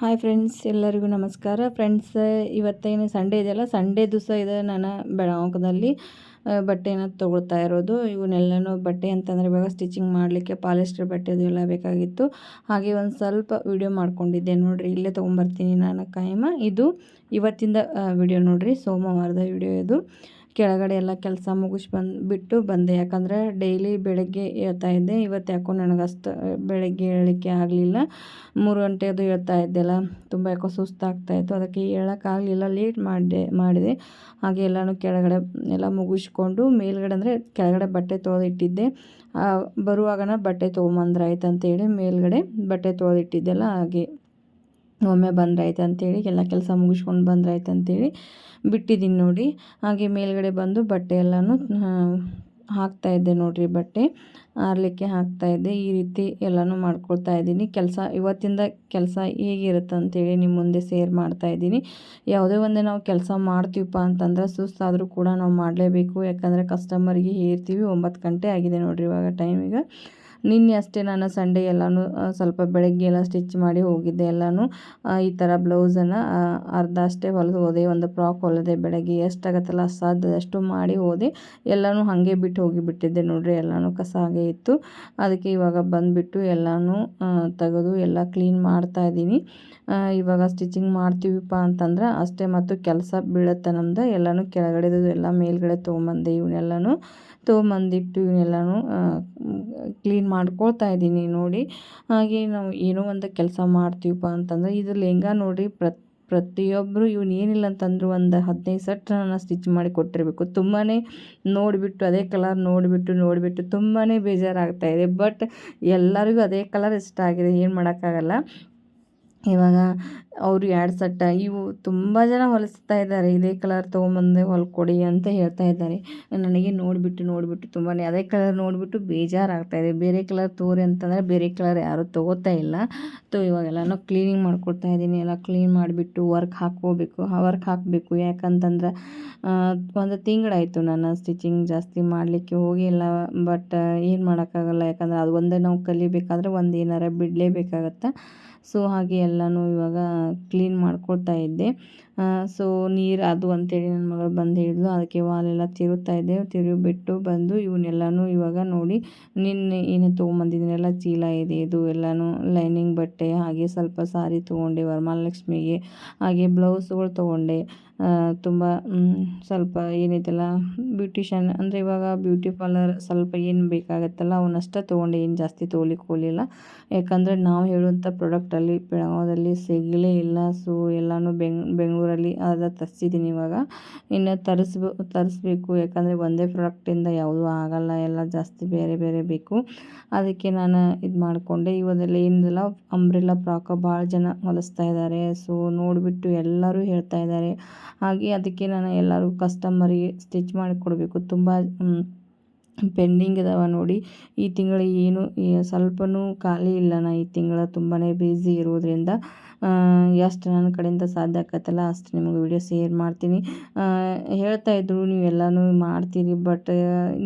Hi friends, ಎಲ್ಲರಿಗೂ ನಮಸ್ಕಾರ. Friends, ಇವತ್ತೇನು ಸಂಡೇ ಇದೆಯಲ್ಲ ಸಂಡೇ ದಿವಸ ಇದೆ ನಾನು ಬೆಳಗಾವದಲ್ಲಿ. ಬಟ್ಟೆನ ತೊಗೊಳ್ತಾ ಇರೋದು. ಇವನ್ನೆಲ್ಲನೂ ಬಟ್ಟೆ ಅಂತಂದರೆ ಇವಾಗ ಸ್ಟಿಚಿಂಗ್ ಮಾಡಲಿಕ್ಕೆ ಪಾಲಿಸ್ಟರ್ ಬಟ್ಟೆ ಎಲ್ಲ ಬೇಕಾಗಿತ್ತು. ಹಾಗೆ ಒಂದು ಸ್ವಲ್ಪ ವಿಡಿಯೋ ಮಾಡ್ಕೊಂಡಿದ್ದೆ ನೋಡಿರಿ. ಇಲ್ಲೇ ತೊಗೊಂಬರ್ತೀನಿ ನಾನು ಕಾಯಮ ಇದು ಇವತ್ತಿಂದ ವಿಡಿಯೋ ನೋಡಿರಿ. ಸೋಮವಾರದ ವಿಡಿಯೋ ಇದು. ಕೆಳಗಡೆ ಎಲ್ಲ ಕೆಲಸ ಮುಗಿಸಿ ಬಂದು, ಬಿಟ್ಟು ಬಂದೆ. ಯಾಕಂದರೆ ಡೈಲಿ ಬೆಳಗ್ಗೆ ಹೇಳ್ತಾ ಇದ್ದೆ, ಇವತ್ತು ಯಾಕೋ ನನಗೆ ಅಷ್ಟು ಬೆಳಗ್ಗೆ ಹೇಳಲಿಕ್ಕೆ ಆಗಲಿಲ್ಲ. ಮೂರು ಗಂಟೆ ಅದು ಹೇಳ್ತಾ ಇದ್ದೆಲ್ಲ ತುಂಬ ಯಾಕೋ ಸುಸ್ತಾಗ್ತಾಯಿತ್ತು ಅದಕ್ಕೆ ಹೇಳೋಕ್ಕಾಗಲಿಲ್ಲ ಲೇಟ್ ಮಾಡಿದೆ ಮಾಡಿದೆ. ಹಾಗೆ ಎಲ್ಲನೂ ಕೆಳಗಡೆ ಎಲ್ಲ ಮುಗಿಸ್ಕೊಂಡು ಮೇಲ್ಗಡೆ ಅಂದರೆ ಕೆಳಗಡೆ ಬಟ್ಟೆ ತೊಳೆದಿಟ್ಟಿದ್ದೆ. ಬರುವಾಗನ ಬಟ್ಟೆ ತೊಗೊಂಬಂದ್ರಾಯ್ತು ಅಂತೇಳಿ ಮೇಲ್ಗಡೆ ಬಟ್ಟೆ ತೊಳೆದಿಟ್ಟಿದ್ದೆಲ್ಲ ಹಾಗೆ ಒಮ್ಮೆ ಬಂದ್ರಾಯ್ತು ಅಂತೇಳಿ, ಎಲ್ಲ ಕೆಲಸ ಮುಗಿಸ್ಕೊಂಡು ಬಂದ್ರಾಯ್ತು ಅಂತೇಳಿ ಬಿಟ್ಟಿದ್ದೀನಿ ನೋಡಿ. ಹಾಗೆ ಮೇಲ್ಗಡೆ ಬಂದು ಬಟ್ಟೆ ಎಲ್ಲನೂ ಇದ್ದೆ ನೋಡಿರಿ ಬಟ್ಟೆ. ಆರಲಿಕ್ಕೆ ಇದ್ದೆ, ಈ ರೀತಿ ಎಲ್ಲನೂ ಮಾಡ್ಕೊಳ್ತಾ ಇದ್ದೀನಿ. ಕೆಲಸ, ಇವತ್ತಿಂದ ಕೆಲಸ ಹೇಗಿರುತ್ತೆ ಅಂತೇಳಿ ನಿಮ್ಮ ಮುಂದೆ ಸೇರ್ ಮಾಡ್ತಾ ಇದ್ದೀನಿ. ಯಾವುದೇ ಒಂದೇ ನಾವು ಕೆಲಸ ಮಾಡ್ತೀವಪ್ಪ ಅಂತಂದ್ರೆ ಸುಸ್ತಾದರೂ ಕೂಡ ನಾವು ಮಾಡಲೇಬೇಕು. ಯಾಕಂದರೆ ಕಸ್ಟಮರ್ಗೆ ಹೇರ್ತೀವಿ ಒಂಬತ್ತು ಗಂಟೆ ಆಗಿದೆ ನೋಡಿರಿ ಇವಾಗ ಟೈಮಿಗೆ ನಿನ್ನೆ ಅಷ್ಟೇ ನಾನು ಸಂಡೇ ಎಲ್ಲನೂ ಸ್ವಲ್ಪ ಬೆಳಗ್ಗೆ ಎಲ್ಲ ಸ್ಟಿಚ್ ಮಾಡಿ ಹೋಗಿದ್ದೆ ಎಲ್ಲನೂ. ಈ ಥರ ಬ್ಲೌಸನ್ನು ಅರ್ಧ ಅಷ್ಟೇ ಹೊಲಿದು ಹೋದೆ, ಒಂದು ಫ್ರಾಕ್ ಹೊಲಿದೆ ಬೆಳಗ್ಗೆ ಎಷ್ಟಾಗತ್ತಲ್ಲ ಸಾಧ್ಯದಷ್ಟು ಮಾಡಿ ಹೋದೆ. ಎಲ್ಲನೂ ಹಾಗೆ ಬಿಟ್ಟು ಹೋಗಿಬಿಟ್ಟಿದ್ದೆ ನೋಡಿರಿ, ಎಲ್ಲನೂ ಕಸ ಹಾಗೆ ಇತ್ತು. ಅದಕ್ಕೆ ಇವಾಗ ಬಂದುಬಿಟ್ಟು ಎಲ್ಲನೂ ತೆಗೆದು ಎಲ್ಲ ಕ್ಲೀನ್ ಮಾಡ್ತಾ ಇದ್ದೀನಿ. ಇವಾಗ ಸ್ಟಿಚಿಂಗ್ ಮಾಡ್ತೀವಿಪ್ಪ ಅಂತಂದ್ರೆ ಅಷ್ಟೇ, ಮತ್ತು ಕೆಲಸ ಬೀಳುತ್ತೆ ನಮ್ದು. ಎಲ್ಲನೂ ಕೆಳಗಡೆದು ಎಲ್ಲ ಮೇಲ್ಗಡೆ ತೊಗೊಂಬಂದೆ ಇವನ್ನೆಲ್ಲನೂ ತೊಗೊಂಬಂದಿಟ್ಟು ಇವನ್ನೆಲ್ಲನೂ ಕ್ಲೀನ್ ಮಾಡ್ಕೊಳ್ತಾ ಇದ್ದೀನಿ ನೋಡಿ. ಹಾಗೆ ನಾವು ಏನೋ ಒಂದು ಕೆಲಸ ಮಾಡ್ತೀವಪ್ಪ ಅಂತಂದರೆ ಇದು ಲೆಹಂಗ ನೋಡಿ ಪ್ರತಿ ಪ್ರತಿಯೊಬ್ಬರು ಇವನು ಏನಿಲ್ಲ ಅಂತಂದ್ರು ಒಂದು ಹದಿನೈದು ಸೆಟ್ ನಾನು ಸ್ಟಿಚ್ ಮಾಡಿ ಕೊಟ್ಟಿರಬೇಕು. ತುಂಬಾ ನೋಡಿಬಿಟ್ಟು ಅದೇ ಕಲರ್ ನೋಡಿಬಿಟ್ಟು ನೋಡಿಬಿಟ್ಟು ತುಂಬಾ ಬೇಜಾರಾಗ್ತಾಯಿದೆ ಬಟ್ ಎಲ್ಲರಿಗೂ ಅದೇ ಕಲರ್ ಇಷ್ಟ ಆಗಿದೆ. ಏನು ಮಾಡೋಕ್ಕಾಗಲ್ಲ. ಇವಾಗ ಅವರು ಎರಡು ಸಟ್ಟ, ಇವು ತುಂಬ ಜನ ಹೊಲಿಸ್ತಾ ಇದ್ದಾರೆ. ಇದೇ ಕಲರ್ ತೊಗೊಂಬಂದೆ ಹೊಲ್ಕೊಡಿ ಅಂತ ಹೇಳ್ತಾ ಇದ್ದಾರೆ. ನನಗೆ ನೋಡಿಬಿಟ್ಟು ನೋಡಿಬಿಟ್ಟು ತುಂಬಾ ಅದೇ ಕಲರ್ ನೋಡಿಬಿಟ್ಟು ಬೇಜಾರಾಗ್ತಾಯಿದೆ ಬೇರೆ ಕಲರ್ ತೋರಿ ಅಂತಂದರೆ ಬೇರೆ ಕಲರ್ ಯಾರೂ ತೊಗೋತಾ ಇಲ್ಲ. ತೊ, ಇವಾಗೆಲ್ಲನೂ ಕ್ಲೀನಿಂಗ್ ಮಾಡ್ಕೊಳ್ತಾ ಇದ್ದೀನಿ. ಎಲ್ಲ ಕ್ಲೀನ್ ಮಾಡಿಬಿಟ್ಟು ವರ್ಕ್ ಹಾಕ್ಕೋಬೇಕು ವರ್ಕ್ ಹಾಕಬೇಕು. ಯಾಕಂತಂದ್ರೆ ಒಂದು ತಿಂಗಳಾಯಿತು ನಾನು ಸ್ಟಿಚಿಂಗ್ ಜಾಸ್ತಿ ಮಾಡಲಿಕ್ಕೆ ಹೋಗಿಲ್ಲ ಬಟ್ ಏನು ಮಾಡೋಕ್ಕಾಗಲ್ಲ. ಯಾಕಂದರೆ ಅದು ಒಂದೇ ನಾವು ಕಲಿಬೇಕಾದ್ರೆ ಒಂದು ಏನಾರ ಬಿಡಲೇಬೇಕಾಗತ್ತೆ? ಸೊ ಹಾಗೆ ಎಲ್ಲನೂ ಇವಾಗ ಕ್ಲೀನ್ ಮಾಡ್ಕೊಳ್ತಾ ಇದ್ದೆ. ಸೊ ನೀರು ಅದು ಅಂತೇಳಿ ನನ್ನ ಮಗಳು ಬಂದು ಹೇಳಿದ್ಲು. ಅದಕ್ಕೆ ವಾಲೆಲ್ಲ ತಿರುತ್ತಾ ಇದ್ದೆ. ತಿರುಗಿಬಿಟ್ಟು ಬಂದು ಇವನ್ನೆಲ್ಲನೂ ಇವಾಗ ನೋಡಿ ನಿನ್ನೆ ಏನು ತೊಗೊಂಬಂದಿದ್ದೀನೆಲ್ಲ ಚೀಲ ಇದೆ, ಇದು ಎಲ್ಲನೂ ಲೈನಿಂಗ್ ಬಟ್ಟೆ, ಹಾಗೆ ಸ್ವಲ್ಪ ಸಾರಿ ತೊಗೊಂಡೆ, ವರಮಹಾಲಕ್ಷ್ಮಿಗೆ, ಹಾಗೆ ಬ್ಲೌಸ್ಗಳು ತೊಗೊಂಡೆ. ತುಂಬ ಸ್ವಲ್ಪ ಏನೈತಲ್ಲ ಬ್ಯೂಟಿಷನ್ ಅಂದರೆ ಇವಾಗ ಬ್ಯೂಟಿ ಪಾರ್ಲರ್ ಸ್ವಲ್ಪ ಏನು ಬೇಕಾಗತ್ತಲ್ಲ ಅವನ್ನಷ್ಟೇ ತೊಗೊಂಡೆ, ಏನು ಜಾಸ್ತಿ ತೊಗೊಲಿಕ್ಕೆ ಹೋಗಲಿಲ್ಲ. ಯಾಕಂದರೆ ನಾವು ಹೇಳುವಂಥ ಪ್ರಾಡಕ್ಟಲ್ಲಿ ಬೆಳಗಾವದಲ್ಲಿ ಸಿಗಲೇ ಇಲ್ಲ. ಸೊ ಎಲ್ಲನೂ ಬೆಂಗ್ ಬೆಂಗಳೂರಲ್ಲಿ ಅದ ತರಿಸಿದ್ದೀನಿ ಇವಾಗ. ಇನ್ನು ತರಿಸ್ಬೋ, ತರಿಸ್ಬೇಕು. ಯಾಕಂದರೆ ಒಂದೇ ಪ್ರಾಡಕ್ಟಿಂದ ಯಾವುದೂ ಆಗಲ್ಲ. ಎಲ್ಲ ಜಾಸ್ತಿ ಬೇರೆ ಬೇರೆ ಬೇಕು. ಅದಕ್ಕೆ ನಾನು ಇದು ಮಾಡಿಕೊಂಡೆ. ಇವಾಗೆಲ್ಲ ಏನಿಲ್ಲ ಅಂಬ್ರೆಲ್ಲ ಫ್ರಾಕ ಭಾಳ ಜನ ಹೊಲಿಸ್ತಾ ಇದ್ದಾರೆ. ಸೊ ನೋಡಿಬಿಟ್ಟು ಎಲ್ಲರೂ ಹೇಳ್ತಾ ಇದ್ದಾರೆ. ಹಾಗೆ ಅದಕ್ಕೆ ನಾನು ಎಲ್ಲರೂ ಕಸ್ಟಮರಿಗೆ ಸ್ಟಿಚ್ ಮಾಡಿ ಕೊಡಬೇಕು ತುಂಬ ಪೆಂಡಿಂಗ್ ಇದಾವೆ ನೋಡಿ. ಈ ತಿಂಗಳು ಏನು ಸ್ವಲ್ಪನೂ ಖಾಲಿ ಇಲ್ಲ ನಾ ಈ ತಿಂಗಳು. ತುಂಬಾ ಬ್ಯುಸಿ ಇರೋದ್ರಿಂದ ಎಷ್ಟು ನನ್ನ ಕಡೆಯಿಂದ ಸಾಧ್ಯ ಆಕತ್ತಲ್ಲ ಅಷ್ಟು ನಿಮಗೆ ವಿಡಿಯೋ ಶೇರ್ ಮಾಡ್ತೀನಿ. ಹೇಳ್ತಾ ಇದ್ರು, ನೀವೆಲ್ಲನೂ ಮಾಡ್ತೀರಿ ಬಟ್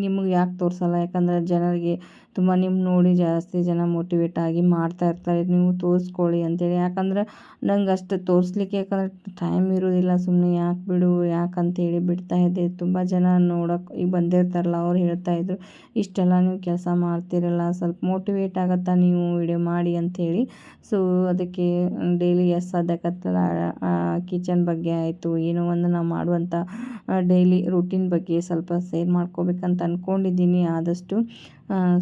ನಿಮಗೆ ಯಾಕೆ ತೋರಿಸಲ್ಲ? ಯಾಕಂದರೆ ಜನರಿಗೆ ತುಂಬ ನಿಮ್ಮ ನೋಡಿ ಜಾಸ್ತಿ ಜನ ಮೋಟಿವೇಟ್ ಆಗಿ ಮಾಡ್ತಾ ಇರ್ತಾರೆ. ನೀವು ತೋರಿಸ್ಕೊಳ್ಳಿ ಅಂತೇಳಿ. ಯಾಕಂದ್ರೆ ನಂಗೆ ಅಷ್ಟು ತೋರಿಸ್ಲಿಕ್ಕೆ ಯಾಕಂದ್ರೆ ಟೈಮ್ ಇರೋದಿಲ್ಲ ಸುಮ್ಮನೆ ಯಾಕೆ ಬಿಡು ಯಾಕಂತೇಳಿ ಬಿಡ್ತಾ ಇದ್ದೆ. ತುಂಬ ಜನ ನೋಡೋಕೆ ಈಗ ಬಂದಿರ್ತಾರಲ್ಲ, ಅವ್ರು ಹೇಳ್ತಾ ಇದ್ರು, ಇಷ್ಟೆಲ್ಲ ನೀವು ಕೆಲಸ ಮಾಡ್ತಿರಲ್ಲ, ಸ್ವಲ್ಪ ಮೋಟಿವೇಟ್ ಆಗತ್ತಾ ನೀವು ವಿಡಿಯೋ ಮಾಡಿ ಅಂಥೇಳಿ ಸೊ ಅದಕ್ಕೆ ಡೈಲಿ ಎಸ್ ಸಾಧ್ಯಕತ್ತಲ್ಲ ಕಿಚನ್ ಬಗ್ಗೆ ಆಯಿತು, ಏನೋ ಒಂದು ನಾವು ಮಾಡುವಂಥ ಡೈಲಿ ರೂಟೀನ್ ಬಗ್ಗೆ ಸ್ವಲ್ಪ ಸೇರ್ ಮಾಡ್ಕೋಬೇಕಂತ ಅಂದ್ಕೊಂಡಿದ್ದೀನಿ ಆದಷ್ಟು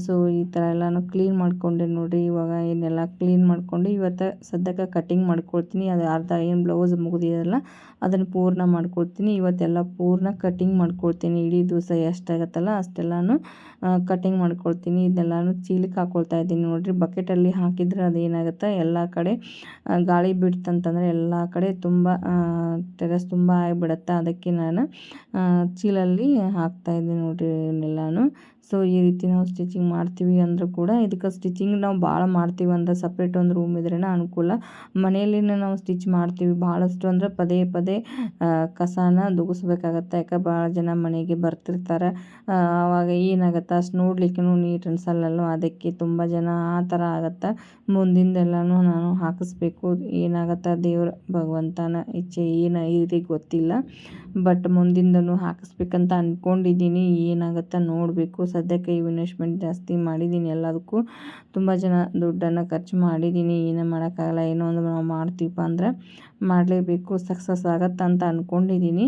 ಸೊ ಈ ಥರ ಎಲ್ಲನೂ ಕ್ಲೀನ್ ಮಾಡಿಕೊಂಡೆ ನೋಡಿರಿ ಇವಾಗ ಏನೆಲ್ಲ ಕ್ಲೀನ್ ಮಾಡಿಕೊಂಡು ಇವತ್ತು ಸದ್ಯಕ್ಕೆ ಕಟಿಂಗ್ ಮಾಡ್ಕೊಳ್ತೀನಿ. ಅದು ಅರ್ಧ ಏನು ಬ್ಲೌಸ್ ಮುಗಿದಿರಲ್ಲ ಅದನ್ನು ಪೂರ್ಣ ಮಾಡ್ಕೊಳ್ತೀನಿ. ಇವತ್ತೆಲ್ಲ ಪೂರ್ಣ ಕಟಿಂಗ್ ಮಾಡ್ಕೊಳ್ತೀನಿ. ಇಡೀ ದಿವಸ ಎಷ್ಟಾಗತ್ತಲ್ಲ, ಅಷ್ಟೆಲ್ಲನೂ ಕಟಿಂಗ್ ಮಾಡ್ಕೊಳ್ತೀನಿ. ಇದೆಲ್ಲನೂ ಚೀಲಕ್ಕೆ ಹಾಕ್ಕೊಳ್ತಾ ಇದ್ದೀನಿ ನೋಡಿರಿ. ಬಕೆಟಲ್ಲಿ ಹಾಕಿದರೆ ಅದೇನಾಗುತ್ತೆ ಎಲ್ಲ ಕಡೆ ಗಾಳಿ ಬಿಡ್ತಂತಂದರೆ ಎಲ್ಲ ಕಡೆ ತುಂಬ ಟೆರೆಸ್ ತುಂಬ ಆಗಿಬಿಡತ್ತೆ? ಅದಕ್ಕೆ ನಾನು ಚೀಲಲ್ಲಿ ಹಾಕ್ತಾಯಿದ್ದೀನಿ ನೋಡಿರಿ ಇವನ್ನೆಲ್ಲನೂ. ಸೊ, ಈ ರೀತಿ ನಾವು ಸ್ಟಿಚಿಂಗ್ ಮಾಡ್ತೀವಿ ಅಂದರೂ ಕೂಡ ಇದಕ್ಕೆ ಸ್ಟಿಚಿಂಗ್ ನಾವು ಭಾಳ ಮಾಡ್ತೀವಿ ಅಂದ್ರೆ ಸಪ್ರೇಟ್ ಒಂದು ರೂಮ್ ಇದ್ರೇ ಅನುಕೂಲ. ಮನೆಯಲ್ಲಿನೇ ನಾವು ಸ್ಟಿಚ್ ಮಾಡ್ತೀವಿ. ಭಾಳಷ್ಟು ಅಂದರೆ ಪದೇ ಪದೇ ಕಸನ ದುಗಿಸ್ಬೇಕಾಗತ್ತೆ ಯಾಕೆ ಭಾಳ ಜನ ಮನೆಗೆ ಬರ್ತಿರ್ತಾರೆ. ಆವಾಗ ಏನಾಗುತ್ತೆ? ಅಷ್ಟು ನೋಡ್ಲಿಕ್ಕೂ ನೀಟ್ ಅನ್ಸಲ್ಲಲ್ಲೋ ಅದಕ್ಕೆ ತುಂಬ ಜನ ಆ ಥರ ಆಗುತ್ತೆ. ಮುಂದಿಂದೆಲ್ಲನೂ ನಾನು ಹಾಕಿಸ್ಬೇಕು. ಏನಾಗುತ್ತೆ? ದೇವ್ರ ಭಗವಂತನ ಇಚ್ಛೆ ಏನು ರೀತಿ ಗೊತ್ತಿಲ್ಲ. ಬಟ್ ಮುಂದಿಂದನೂ ಹಾಕಿಸ್ಬೇಕಂತ ಅಂದ್ಕೊಂಡಿದ್ದೀನಿ ಏನಾಗುತ್ತೆ ನೋಡಬೇಕು. ಸದ್ಯಕ್ಕೆ ಇನ್ವೆಸ್ಟ್ಮೆಂಟ್ ಜಾಸ್ತಿ ಮಾಡಿದ್ದೀನಿ. ಎಲ್ಲದಕ್ಕೂ ತುಂಬ ಜನ ದುಡ್ಡನ್ನು ಖರ್ಚು ಮಾಡಿದ್ದೀನಿ. ಏನೇ ಮಾಡೋಕ್ಕಾಗಲ್ಲ. ಏನೋ ಒಂದು ನಾವು ಮಾಡ್ತೀವಪ್ಪ ಅಂದರೆ ಮಾಡಲೇಬೇಕು. ಸಕ್ಸಸ್ ಆಗತ್ತೆ ಅಂತ ಅಂದ್ಕೊಂಡಿದ್ದೀನಿ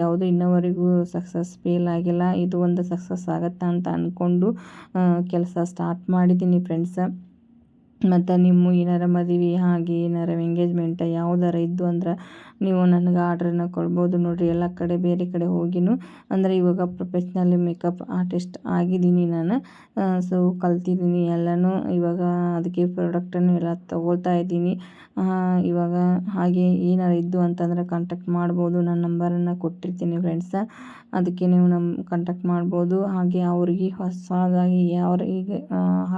ಯಾವುದು ಇನ್ನೋವರೆಗೂ ಸಕ್ಸಸ್ ಫೇಲ್ ಆಗಿಲ್ಲ. ಇದು ಒಂದು ಸಕ್ಸಸ್ ಆಗತ್ತೆ ಅಂತ ಅಂದ್ಕೊಂಡು ಕೆಲಸ ಸ್ಟಾರ್ಟ್ ಮಾಡಿದ್ದೀನಿ ಫ್ರೆಂಡ್ಸ. ಮತ್ತು ನಿಮ್ಮ ಏನಾರ ಮದುವೆ ಹಾಗೆ ಏನಾರ ಎಂಗೇಜ್ಮೆಂಟ್ ಯಾವ್ದಾರ ಇದ್ದು ಅಂದ್ರೆ ನೀವು ನನಗೆ ಆರ್ಡ್ರನ್ನ ಕೊಡ್ಬೋದು ನೋಡಿರಿ, ಎಲ್ಲ ಕಡೆ ಬೇರೆ ಕಡೆ ಹೋಗಿನೂ. ಅಂದರೆ ಇವಾಗ ಪ್ರೊಫೆಷ್ನಲಿ ಮೇಕಪ್ ಆರ್ಟಿಸ್ಟ್ ಆಗಿದ್ದೀನಿ ನಾನು. ಸೊ ಕಲ್ತಿದ್ದೀನಿ ಎಲ್ಲನೂ. ಇವಾಗ ಅದಕ್ಕೆ ಪ್ರಾಡಕ್ಟನ್ನು ಎಲ್ಲ ತೊಗೊಳ್ತಾ ಇದ್ದೀನಿ. ಇವಾಗ ಹಾಗೆ ಏನಾರು ಇದ್ದು ಅಂತಂದರೆ ಕಾಂಟ್ಯಾಕ್ಟ್ ಮಾಡ್ಬೋದು. ನನ್ನ ನಂಬರನ್ನು ಕೊಟ್ಟಿರ್ತೀನಿ ಫ್ರೆಂಡ್ಸ ಅದಕ್ಕೆ ನೀವು ನಮ್ಮ ಕಾಂಟ್ಯಾಕ್ಟ್ ಮಾಡ್ಬೋದು. ಹಾಗೆ ಅವ್ರಿಗೆ ಹೊಸದಾಗಿ ಯಾವ ಈಗ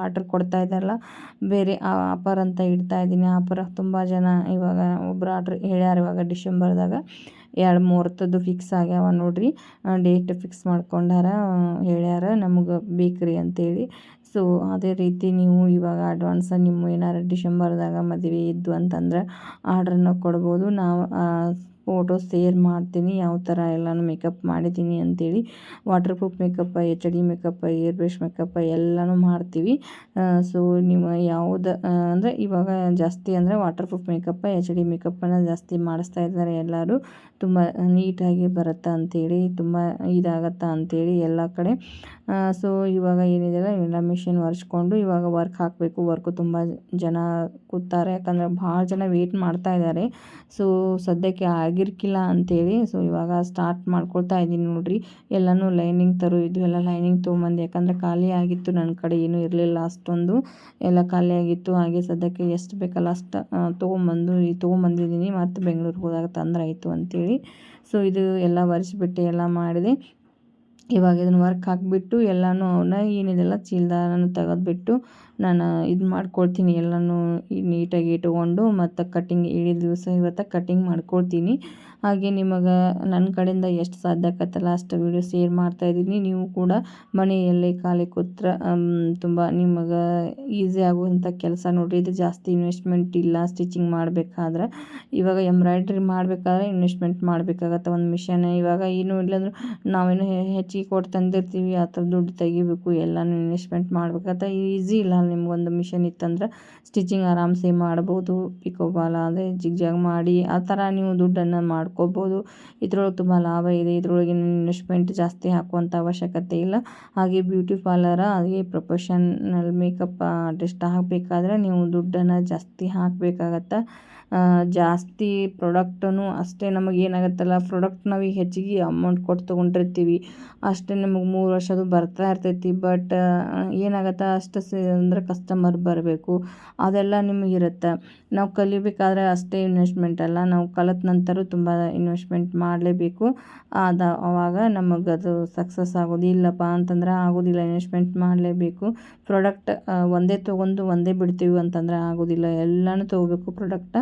ಆರ್ಡ್ರ್ ಕೊಡ್ತಾ ಇದ್ದಾರಲ್ಲ, ಬೇರೆ ಆಫರ್ ಅಂತ ಇಡ್ತಾ ಇದ್ದೀನಿ. ಆಫರ್ ತುಂಬ ಜನ ಇವಾಗ ಒಬ್ಬರು ಆರ್ಡ್ರ್ ಹೇಳ್ಯಾರ ಇವಾಗ ಡಿಸೆಂಬರ್ದಾಗ ಎರಡು ಮೂರ್ತದ್ದು ಫಿಕ್ಸ್ ಆಗ್ಯಾವ ನೋಡಿರಿ. ಡೇಟ್ ಫಿಕ್ಸ್ ಮಾಡ್ಕೊಂಡಾರ ಹೇಳ್ಯಾರ, ನಮಗೆ ಬೇಕ್ರಿ ಅಂತೇಳಿ. ಸೊ ಅದೇ ರೀತಿ ನೀವು ಇವಾಗ ಅಡ್ವಾನ್ಸ ನಿಮ್ಮ ಏನಾರ ಡಿಸೆಂಬರ್ದಾಗ ಮದುವೆ ಇದ್ದು ಅಂತಂದ್ರೆ ಆರ್ಡ್ರನ್ನ ಕೊಡ್ಬೋದು. ನಾವು ಫೋಟೋ ಶೇರ್ ಮಾಡ್ತೀನಿ, ಯಾವ ಥರ ಎಲ್ಲನೂ ಮೇಕಪ್ ಮಾಡಿದ್ದೀನಿ ಅಂತೇಳಿ ವಾಟರ್ ಪ್ರೂಫ್ ಮೇಕಪ್ಪ ಎಚ್ ಡಿ ಮೇಕಪ್ಪ ಏರ್ ಬ್ರಷ್ ಮೇಕಪ್ಪ ಎಲ್ಲನೂ ಮಾಡ್ತೀವಿ. ಸೊ ನೀವು ಯಾವ್ದು ಅಂದರೆ ಇವಾಗ ಜಾಸ್ತಿ ಅಂದರೆ ವಾಟರ್ ಪ್ರೂಫ್ ಮೇಕಪ್ಪ ಎಚ್ ಡಿ ಮೇಕಪ್ಪನ್ನು ಜಾಸ್ತಿ ಮಾಡಿಸ್ತಾ ಇದ್ದಾರೆ ಎಲ್ಲರೂ. ತುಂಬ ನೀಟಾಗಿ ಬರುತ್ತಾ ಅಂಥೇಳಿ ತುಂಬ ಇದಾಗತ್ತಾ ಅಂಥೇಳಿ ಎಲ್ಲ ಕಡೆ. ಸೊ ಇವಾಗ ಏನಿದೆಯಲ್ಲ ಎಲ್ಲ ಮಿಷಿನ್ ಒರೆಸ್ಕೊಂಡು ಇವಾಗ ವರ್ಕ್ ಹಾಕಬೇಕು. ವರ್ಕು ತುಂಬ ಜನ ಕೂತಾರೆ ಯಾಕಂದರೆ ಭಾಳ ಜನ ವೆಯ್ಟ್ ಮಾಡ್ತಾ ಇದ್ದಾರೆ. ಸೊ ಸದ್ಯಕ್ಕೆ ಆಗಿರ್ಕಿಲ್ಲ ಅಂತೇಳಿ ಸೊ ಇವಾಗ ಸ್ಟಾರ್ಟ್ ಮಾಡ್ಕೊಳ್ತಾ ಇದ್ದೀನಿ ನೋಡಿರಿ. ಎಲ್ಲನೂ ಲೈನಿಂಗ್ ತರು ಇದು ಎಲ್ಲ ಲೈನಿಂಗ್ ತೊಗೊಂಬಂದು. ಯಾಕಂದರೆ ಖಾಲಿ ಆಗಿತ್ತು ನನ್ನ ಕಡೆ ಏನೂ ಇರಲಿಲ್ಲ ಅಷ್ಟೊಂದು. ಎಲ್ಲ ಖಾಲಿ ಆಗಿತ್ತು. ಹಾಗೆ ಸದ್ಯಕ್ಕೆ ಎಷ್ಟು ಬೇಕಲ್ಲ ಅಷ್ಟು ತೊಗೊಂಬಂದು ತೊಗೊಂಬಂದಿದ್ದೀನಿ. ಮತ್ತು ಬೆಂಗ್ಳೂರಿಗೆ ಹೋದಾಗ ತೊಂದರೆ ಆಯಿತು ಅಂಥೇಳಿ ಸೊ ಇದು ಎಲ್ಲ ಒರೆಸ್ಬಿಟ್ಟು, ಎಲ್ಲ ಮಾಡಿದೆ. ಇವಾಗ ಇದನ್ನು ವರ್ಕ್ ಹಾಕಿಬಿಟ್ಟು ಎಲ್ಲನೂ ಅವನ್ನ ಏನಿದೆಲ್ಲ ಚೀಲದಾರನ ತೆಗೆದ್ಬಿಟ್ಟು ನಾನು ಇದು ಮಾಡ್ಕೊಳ್ತೀನಿ ಎಲ್ಲನೂ ನೀಟಾಗಿ ಇಟ್ಕೊಂಡು ಮತ್ತು ಕಟ್ಟಿಂಗ್ ಇಡೀ ದಿವಸ ಇವತ್ತು ಕಟ್ಟಿಂಗ್ ಮಾಡ್ಕೊಳ್ತೀನಿ. ಹಾಗೆ ನಿಮಗೆ ನನ್ನ ಕಡೆಯಿಂದ ಎಷ್ಟು ಸಾಧ್ಯ ಆಗತ್ತಲ್ಲ ಅಷ್ಟು ವೀಡಿಯೋ ಶೇರ್ ಮಾಡ್ತಾಯಿದ್ದೀನಿ ನೀವು ಕೂಡ ಮನೆಯಲ್ಲೇ ಖಾಲಿ ಕೂತ್ರ ತುಂಬ ನಿಮಗೆ ಈಸಿ ಆಗುವಂಥ ಕೆಲಸ ನೋಡಿರಿ. ಇದು ಜಾಸ್ತಿ ಇನ್ವೆಸ್ಟ್ಮೆಂಟ್ ಇಲ್ಲ ಸ್ಟಿಚಿಂಗ್ ಮಾಡಬೇಕಾದ್ರೆ. ಇವಾಗ ಎಂಬ್ರಾಯ್ಡ್ರಿ ಮಾಡಬೇಕಾದ್ರೆ ಇನ್ವೆಸ್ಟ್ಮೆಂಟ್ ಮಾಡಬೇಕಾಗತ್ತೆ ಒಂದು ಮಿಷನ್ ಇವಾಗ ಏನು ಇಲ್ಲಂದ್ರೆ ನಾವೇನು ಹೆಚ್ಚಿಗೆ ಕೊಟ್ಟು ತಂದಿರ್ತೀವಿ, ಆ ಥರ ದುಡ್ಡು ತೆಗಿಬೇಕು, ಎಲ್ಲನೂ ಇನ್ವೆಸ್ಟ್ಮೆಂಟ್ ಮಾಡ್ಬೇಕಾಗತ್ತೆ ಈಸಿ ಇಲ್ಲ. ನಿಮ್ಗೊಂದು ಮಿಷನ್ ಇತ್ತಂದ್ರೆ ಸ್ಟಿಚಿಂಗ್ ಆರಾಮ್ಸೆ ಮಾಡ್ಬೋದು. ಪಿಕೋಬಾಲ ಅದೇ ಅಂದರೆ ಜಿಗ್ ಜಾಗ್ ಮಾಡಿ, ಆ ಥರ ನೀವು ದುಡ್ಡನ್ನು ಮಾಡ್ಕೋಬೋದು ಇದ್ರೊಳಗೆ ತುಂಬ ಲಾಭ ಇದೆ. ಇದ್ರೊಳಗೆ ಇನ್ವೆಸ್ಟ್ಮೆಂಟ್ ಜಾಸ್ತಿ ಹಾಕುವಂಥ ಅವಶ್ಯಕತೆ ಇಲ್ಲ. ಹಾಗೆ ಬ್ಯೂಟಿ ಪಾರ್ಲರ ಹಾಗೆ ಪ್ರೊಫೆಷನಲ್ ಮೇಕಪ್ ಆರ್ಟಿಸ್ಟ್ ಆಗಬೇಕಾದ್ರೆ ನೀವು ದುಡ್ಡನ್ನು ಜಾಸ್ತಿ ಹಾಕಬೇಕಾಗತ್ತೆ? ಜಾಸ್ತಿ ಪ್ರಾಡಕ್ಟೂ ಅಷ್ಟೇ ನಮಗೆ ಏನಾಗುತ್ತಲ್ಲ ಪ್ರಾಡಕ್ಟ್ ನಾವು ಈಗ ಹೆಚ್ಚಿಗೆ ಅಮೌಂಟ್ ಕೊಟ್ಟು ತೊಗೊಂಡಿರ್ತೀವಿ. ಅಷ್ಟೇ ನಮಗೆ ಮೂರು ವರ್ಷದ್ದು ಬರ್ತಾ ಇರ್ತೈತಿ, ಬಟ್ ಏನಾಗತ್ತೆ, ಅಷ್ಟು ಸೇ, ಅಂದರೆ ಕಸ್ಟಮರ್ ಬರಬೇಕು. ಅದೆಲ್ಲ ನಿಮಗಿರುತ್ತೆ. ನಾವು ಕಲಿಬೇಕಾದ್ರೆ ಅಷ್ಟೇ ಇನ್ವೆಸ್ಟ್ಮೆಂಟ್ ಅಲ್ಲ, ನಾವು ಕಲಿತ ನಂತರ ತುಂಬ ಇನ್ವೆಸ್ಟ್ಮೆಂಟ್ ಮಾಡಲೇಬೇಕು. ಅದು ಅವಾಗ ನಮಗದು ಸಕ್ಸಸ್ ಆಗೋದು ಇಲ್ಲಪ್ಪ ಅಂತಂದ್ರೆ ಆಗೋದಿಲ್ಲ ಇನ್ವೆಸ್ಟ್ಮೆಂಟ್ ಮಾಡಲೇಬೇಕು. ಪ್ರಾಡಕ್ಟ್ ಒಂದೇ ತೊಗೊಂಡು ಒಂದೇ ಬಿಡ್ತೀವಿ ಅಂತಂದ್ರೆ ಆಗೋದಿಲ್ಲ, ಎಲ್ಲನೂ ತೊಗೋಬೇಕು ಪ್ರಾಡಕ್ಟ.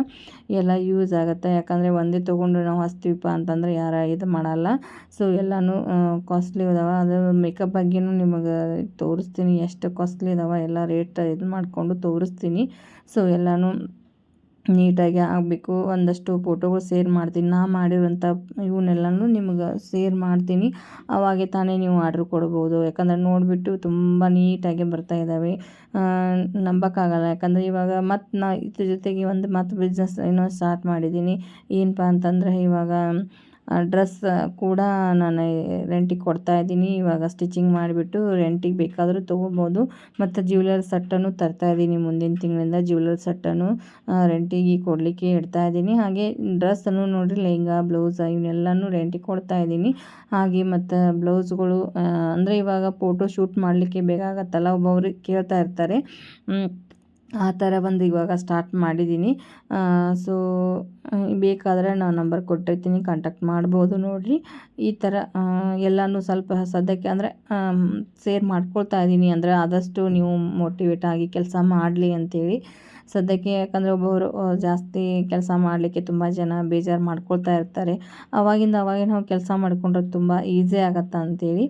ಎಲ್ಲ ಯೂಸ್ ಆಗುತ್ತೆ. ಯಾಕಂದರೆ ಒಂದೇ ತೊಗೊಂಡು ನಾವು ಹಚ್ತೀವಪ್ಪ ಅಂತಂದರೆ ಯಾರು ಇದು ಮಾಡಲ್ಲ. ಸೊ ಎಲ್ಲನೂ ಕಾಸ್ಟ್ಲಿ ಇದಾವೆ ಅದು ಮೇಕಪ್ ಬಗ್ಗೆನೂ ನಿಮಗೆ ತೋರಿಸ್ತೀನಿ. ಎಷ್ಟು ಕಾಸ್ಟ್ಲಿ ಇದಾವೆ ಎಲ್ಲ ರೇಟ್ ಇದು ಮಾಡಿಕೊಂಡು ತೋರಿಸ್ತೀನಿ. ಸೊ ಎಲ್ಲನೂ ನೀಟಾಗಿ ಆಗಬೇಕು ಒಂದಷ್ಟು ಫೋಟೋಗಳು ಸೇರ್ ಮಾಡ್ತೀನಿ. ನಾ ಮಾಡಿರೋಂಥ ಇವನ್ನೆಲ್ಲನೂ ನಿಮ್ಗೆ ಸೇರ್ ಮಾಡ್ತೀನಿ. ಅವಾಗೆ ತಾನೇ ನೀವು ಆರ್ಡ್ರ್ ಕೊಡ್ಬೋದು. ಯಾಕಂದರೆ ನೋಡಿಬಿಟ್ಟು ತುಂಬ ನೀಟಾಗಿ ಬರ್ತಾ ಇದ್ದಾವೆ ನಂಬೋಕ್ಕಾಗಲ್ಲ. ಯಾಕಂದರೆ ಇವಾಗ ಮತ್ತು ನಾ ಇದ್ರ ಜೊತೆಗೆ ಒಂದು ಮತ್ತು ಬಿಸ್ನೆಸ್ ಏನೋ ಸ್ಟಾರ್ಟ್ ಮಾಡಿದ್ದೀನಿ. ಏನಪ್ಪ ಅಂತಂದರೆ ಇವಾಗ ಡ್ರೆಸ್ ಕೂಡ ನಾನು ರೆಂಟಿಗೆ ಕೊಡ್ತಾ ಇದ್ದೀನಿ. ಇವಾಗ ಸ್ಟಿಚಿಂಗ್ ಮಾಡಿಬಿಟ್ಟು ರೆಂಟಿಗೆ ಬೇಕಾದರೂ ತೊಗೋಬೋದು. ಮತ್ತು ಜ್ಯುವೆಲರ್ ಸೆಟ್ಟನ್ನು ಇದ್ದೀನಿ ಮುಂದಿನ ತಿಂಗಳಿಂದ. ಜ್ಯುವೆಲರ್ ಸಟ್ಟನ್ನು ರೆಂಟಿಗೆ ಕೊಡಲಿಕ್ಕೆ ಇಡ್ತಾ ಇದ್ದೀನಿ. ಹಾಗೆ ಡ್ರೆಸ್ಸನ್ನು ನೋಡಿರಿ, ಲೆಹಂಗಾ ಬ್ಲೌಸ್ ಇವನ್ನೆಲ್ಲನೂ ರೆಂಟಿಗೆ ಕೊಡ್ತಾ ಇದ್ದೀನಿ. ಹಾಗೆ ಮತ್ತು ಬ್ಲೌಸ್ಗಳು ಅಂದರೆ ಇವಾಗ ಫೋಟೋ ಶೂಟ್ ಮಾಡಲಿಕ್ಕೆ ಬೇಕಾಗತ್ತಲ್ಲ ಒಬ್ಬೊಬ್ರಿಗೆ ಕೇಳ್ತಾ ಇರ್ತಾರೆ. ಆ ಥರ ಒಂದು ಇವಾಗ ಸ್ಟಾರ್ಟ್ ಮಾಡಿದ್ದೀನಿ. ಸೊ ಬೇಕಾದರೆ ನಾನು ನಂಬರ್ ಕೊಟ್ಟಿರ್ತೀನಿ ಕಾಂಟ್ಯಾಕ್ಟ್ ಮಾಡ್ಬೋದು ನೋಡಿರಿ. ಈ ಥರ ಎಲ್ಲನೂ ಸ್ವಲ್ಪ ಸದ್ಯಕ್ಕೆ ಅಂದರೆ ಸೇರ್ ಮಾಡ್ಕೊಳ್ತಾ ಇದ್ದೀನಿ ಅಂದರೆ ಆದಷ್ಟು ನೀವು ಮೋಟಿವೇಟ್ ಆಗಿ ಕೆಲಸ ಮಾಡಲಿ ಅಂಥೇಳಿ ಸದ್ಯಕ್ಕೆ ಯಾಕಂದರೆ ಒಬ್ಬೊಬ್ಬರು ಜಾಸ್ತಿ ಕೆಲಸ ಮಾಡಲಿಕ್ಕೆ ತುಂಬ ಜನ ಬೇಜಾರು ಮಾಡ್ಕೊಳ್ತಾ ಇರ್ತಾರೆ. ಅವಾಗಿಂದ ಅವಾಗ ನಾವು ಕೆಲಸ ಮಾಡಿಕೊಂಡ್ರೆ ತುಂಬ ಈಸಿ ಆಗತ್ತೆ ಅಂತೇಳಿ.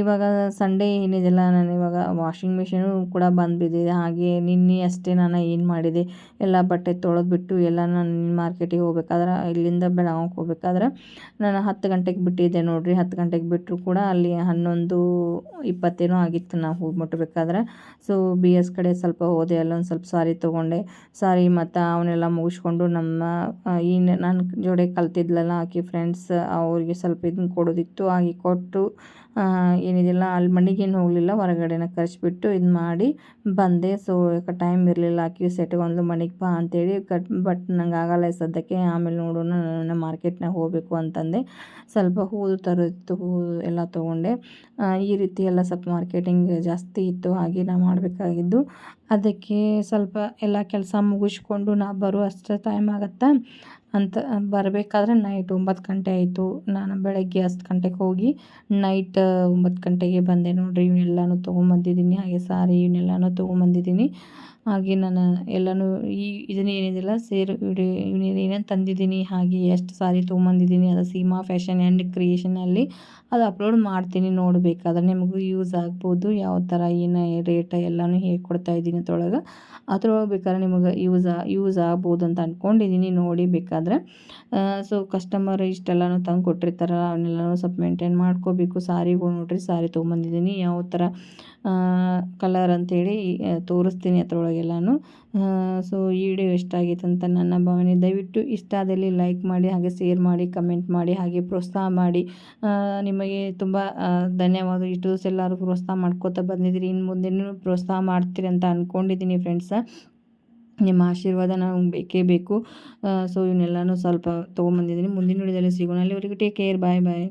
ಇವಾಗ ಸಂಡೇ ಏನಿದೆಯಲ್ಲ ನಾನು ಇವಾಗ ವಾಷಿಂಗ್ ಮಿಷಿನು ಕೂಡ ಬಂದು ಬಿದ್ದಿದೆ ಹಾಗೆ ನಿನ್ನೆ ಅಷ್ಟೇ ನಾನು ಏನು ಮಾಡಿದೆ, ಎಲ್ಲ ಬಟ್ಟೆ ತೊಳೆದ್ಬಿಟ್ಟು ಎಲ್ಲ ನಾನು ಮಾರ್ಕೆಟಿಗೆ ಹೋಗ್ಬೇಕಾದ್ರೆ, ಇಲ್ಲಿಂದ ಬೆಳಗಾವಿಗೆ ಹೋಗ್ಬೇಕಾದ್ರೆ ನಾನು ಹತ್ತು ಗಂಟೆಗೆ ಬಿಟ್ಟಿದ್ದೆ ನೋಡಿರಿ. ಹತ್ತು ಗಂಟೆಗೆ ಬಿಟ್ಟರು ಕೂಡ ಅಲ್ಲಿ ಹನ್ನೊಂದು ಇಪ್ಪತ್ತೇನೋ ಆಗಿತ್ತು ನಾವು ಹೋಗಿ ಮುಟ್ಟಬೇಕಾದ್ರೆ ಸೊ ಬಿ ಎಸ್ ಕಡೆ ಸ್ವಲ್ಪ ಹೋದೆ, ಅಲ್ಲೊಂದು ಸ್ವಲ್ಪ ಸಾರಿ ತೊಗೊಂಡೆ. ಸಾರಿ, ಮತ್ತು ಅವನ್ನೆಲ್ಲ ಮುಗಿಸ್ಕೊಂಡು ನಮ್ಮ ಈ ನನ್ನ ಜೋಡೆ ಕಲ್ತಿದ್ಲಲ್ಲ, ಆಕೆ ಫ್ರೆಂಡ್ಸ್ ಅವ್ರಿಗೆ ಸ್ವಲ್ಪ ಇದನ್ನ ಕೊಡೋದಿತ್ತು, ಆಗಿ ಕೊಟ್ಟು ಏನಿದೆಲ್ಲ, ಅಲ್ಲಿ ಮನೆಗೇನು ಹೋಗಲಿಲ್ಲ, ಹೊರಗಡೆನ ಕರೆಸ್ಬಿಟ್ಟು ಇದು ಮಾಡಿ ಬಂದೆ. ಸೊ ಯಾಕೆ ಟೈಮ್ ಇರಲಿಲ್ಲ ಆಕೆ ಸೆಟ್ಗೊಂದು ಮನೆಗೆ ಬಾ ಅಂತೇಳಿ ಕಟ್ ಬಟ್ ನಂಗೆ ಆಗಲ್ಲ ಸದ್ಯಕ್ಕೆ, ಆಮೇಲೆ ನೋಡೋಣ, ನಾನು ಮಾರ್ಕೆಟ್ನಾಗ ಹೋಗಬೇಕು ಅಂತಂದೆ. ಸ್ವಲ್ಪ ಹೂವು ತರೋದಿತ್ತು, ಹೂವು ಎಲ್ಲ ತೊಗೊಂಡೆ. ಈ ರೀತಿ ಎಲ್ಲ ಸ್ವಲ್ಪ ಮಾರ್ಕೆಟಿಂಗ್ ಜಾಸ್ತಿ ಇತ್ತು, ಹಾಗೆ ನಾನು ಮಾಡಬೇಕಾಗಿದ್ದು. ಅದಕ್ಕೆ ಸ್ವಲ್ಪ ಎಲ್ಲ ಕೆಲಸ ಮುಗಿಸ್ಕೊಂಡು ನಾ ಬರೋ ಟೈಮ್ ಆಗುತ್ತಾ. ಅಂತ ಬರಬೇಕಾದ್ರೆ ನೈಟ್ ಒಂಬತ್ತು ಗಂಟೆ ಆಯಿತು. ನಾನು ಬೆಳಗ್ಗೆ ಹತ್ತು ಗಂಟೆಗೆ ಹೋಗಿ ನೈಟ್ ಒಂಬತ್ತು ಗಂಟೆಗೆ ಬಂದೆ. ನೋಡಿರಿ, ಇವನ್ನೆಲ್ಲನೂ ತೊಗೊಂಬಂದಿದ್ದೀನಿ. ಹಾಗೆ ಸಾರಿ ಇವನ್ನೆಲ್ಲನೂ ತೊಗೊಂಬಂದಿದ್ದೀನಿ. ಹಾಗೆ ನಾನು ಎಲ್ಲನೂ ಈ ಇದನ್ನ ಏನಿದೆಲ್ಲ ಸೇರು ಏನೇನು ತಂದಿದ್ದೀನಿ, ಹಾಗೆ ಎಷ್ಟು ಸಾರಿ ತೊಗೊಂಬಂದಿದ್ದೀನಿ, ಅದು ಸೀಮಾ ಫ್ಯಾಷನ್ ಆ್ಯಂಡ್ ಕ್ರಿಯೇಷನಲ್ಲಿ ಅದು ಅಪ್ಲೋಡ್ ಮಾಡ್ತೀನಿ ನೋಡಬೇಕಾದ್ರೆ ನಿಮಗೂ ಯೂಸ್ ಆಗ್ಬೋದು. ಯಾವ ಥರ ಏನು ರೇಟ್ ಎಲ್ಲನೂ ಹೇಗೆ ಕೊಡ್ತಾಯಿದ್ದೀನಿ ಅದ್ರೊಳಗೆ. ಅದ್ರೊಳಗೆ ಬೇಕಾದ್ರೆ ನಿಮಗೆ ಯೂಸ್ ಯೂಸ್ ಆಗ್ಬೋದು ಅಂತ ಅಂದ್ಕೊಂಡಿದ್ದೀನಿ ನೋಡಿ ಬೇಕಾದ್ರೆ. ಸೊ ಕಸ್ಟಮರ್ ಇಷ್ಟೆಲ್ಲನೂ ತಂದು ಕೊಟ್ಟಿರ್ತಾರಲ್ಲ, ಅವನ್ನೆಲ್ಲನೂ ಸ್ವಲ್ಪ ಮೇಂಟೈನ್ ಮಾಡ್ಕೋಬೇಕು. ಸಾರಿಗಳು ನೋಡಿರಿ, ಸಾರಿ ತೊಗೊಂಬಂದಿದ್ದೀನಿ, ಯಾವ ಥರ ಕಲರ್ ಅಂಥೇಳಿ ತೋರಿಸ್ತೀನಿ ಅದ್ರೊಳಗೆಲ್ಲನೂ. ಸೊ ಈ ವಿಡಿಯೋ ಎಷ್ಟಾಗಿತ್ತು ಅಂತ ನನ್ನ ಭಾವನೆ. ದಯವಿಟ್ಟು ಇಷ್ಟ ಆದಲ್ಲಿ ಲೈಕ್ ಮಾಡಿ, ಹಾಗೆ ಶೇರ್ ಮಾಡಿ ಕಮೆಂಟ್ ಮಾಡಿ, ಹಾಗೆ ಪ್ರೋತ್ಸಾಹ ಮಾಡಿ. ನಿಮಗೆ ತುಂಬ ಧನ್ಯವಾದ. ಇಷ್ಟು ದಿವಸ ಎಲ್ಲರೂ ಪ್ರೋತ್ಸಾಹ ಮಾಡ್ಕೋತಾ ಬಂದಿದ್ದೀರಿ. ಇನ್ನು ಮುಂದೆನೂ ಪ್ರೋತ್ಸಾಹ ಮಾಡ್ತೀರಿ ಅಂತ ಅಂದ್ಕೊಂಡಿದ್ದೀನಿ ಫ್ರೆಂಡ್ಸ ನಿಮ್ಮ ಆಶೀರ್ವಾದ ನಮ್ಗೆ ಬೇಕೇ ಬೇಕು. ಸೊ ಇವನ್ನೆಲ್ಲನೂ ಸ್ವಲ್ಪ ತೊಗೊಂಬಂದಿದ್ದೀನಿ. ಮುಂದಿನ ವಿಡಿಯೋದಲ್ಲಿ ಸಿಗೋಣ. ಅಲ್ಲಿವರೆಗೂ ಟೇಕ್ ಕೇರ್ ಬಾಯ್ ಬಾಯ್